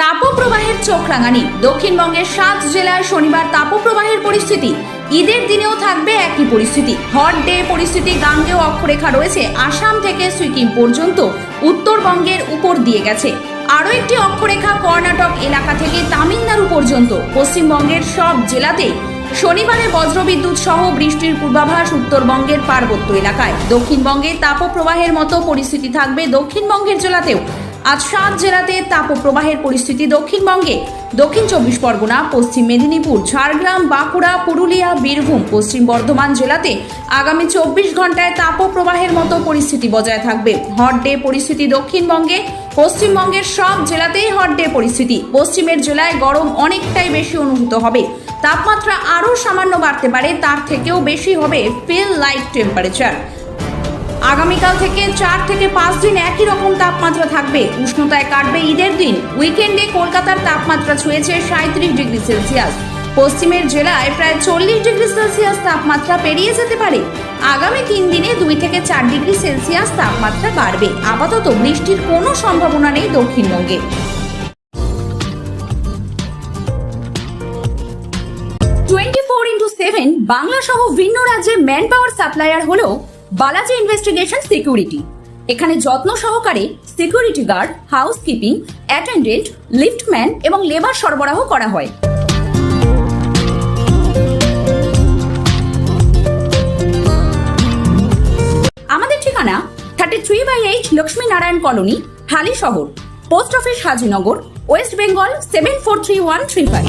তাপপ্রবাহের চোখ রাঙানি। দক্ষিণবঙ্গের সাত জেলায় শনিবার তাপপ্রবাহের পরিস্থিতি। ঈদের দিনেও থাকবে একই পরিস্থিতি। হট ডে পরিস্থিতি গাঙ্গেয় অক্ষরেখা রয়েছে আসাম থেকে সিকিম পর্যন্ত। উত্তরবঙ্গের উপর দিয়ে গেছে। আরও একটি অক্ষরেখা কর্ণাটক এলাকা থেকে তামিলনাড়ু পর্যন্ত। পশ্চিমবঙ্গের সব জেলাতেই শনিবারে বজ্রবিদ্যুৎ সহ বৃষ্টির পূর্বাভাস উত্তরবঙ্গের পার্বত্য এলাকায়। দক্ষিণবঙ্গে তাপপ্রবাহের মতো পরিস্থিতি থাকবে দক্ষিণবঙ্গের জেলাতেও। আজ সাত জেলাতে তাপপ্রবাহের পরিস্থিতি দক্ষিণবঙ্গে। দক্ষিণ চব্বিশ পরগনা, পশ্চিম মেদিনীপুর, ঝাড়গ্রাম, বাঁকুড়া, পুরুলিয়া, বীরভূম, পশ্চিম বর্ধমান জেলাতে আগামী চব্বিশ ঘন্টায় তাপপ্রবাহের মতো পরিস্থিতি বজায় থাকবে। হট ডে পরিস্থিতি দক্ষিণবঙ্গে, পশ্চিমবঙ্গের সব জেলাতেই হট ডে পরিস্থিতি। পশ্চিমের জেলায় গরম অনেকটাই বেশি অনুভূত হবে। তাপমাত্রা আরও সামান্য বাড়তে পারে, তার থেকেও বেশি হবে ফিল লাইট টেম্পারেচার। আগামীকাল থেকে চার থেকে পাঁচ দিন একই রকম তাপমাত্রা থাকবে। উষ্ণতায় কাটবে ঈদের দিন। উইকেন্ডে কলকাতার তাপমাত্রা ছুঁয়েছে সাঁত্রিশ ডিগ্রি সেলসিয়াস। পশ্চিমের জেলায় প্রায় চল্লিশ ডিগ্রি সেলসিয়াস তাপমাত্রা পেরিয়ে যেতে পারে। আগামী তিন দিনে দুই থেকে চার ডিগ্রি সেলসিয়াস তাপমাত্রা বাড়বে। আপাতত বৃষ্টির কোনো সম্ভাবনা নেই দক্ষিণবঙ্গে। Twenty four into seven Bangla সহ ভিন্ন রাজ্যে ম্যান পাওয়ার সাপ্লায়ার হলো বালাজি ইনভেস্টিগেশন সিকিউরিটি। এখানে যত্ন সহকারে security guard house keeping attendant, liftman এবং লেবার সরবরাহ করা হয়। আমাদের ঠিকানা thirty three by eight Lakshmi Narayan colony, Halisahar. Post office Hazinagar, West Bengal seven four three one three five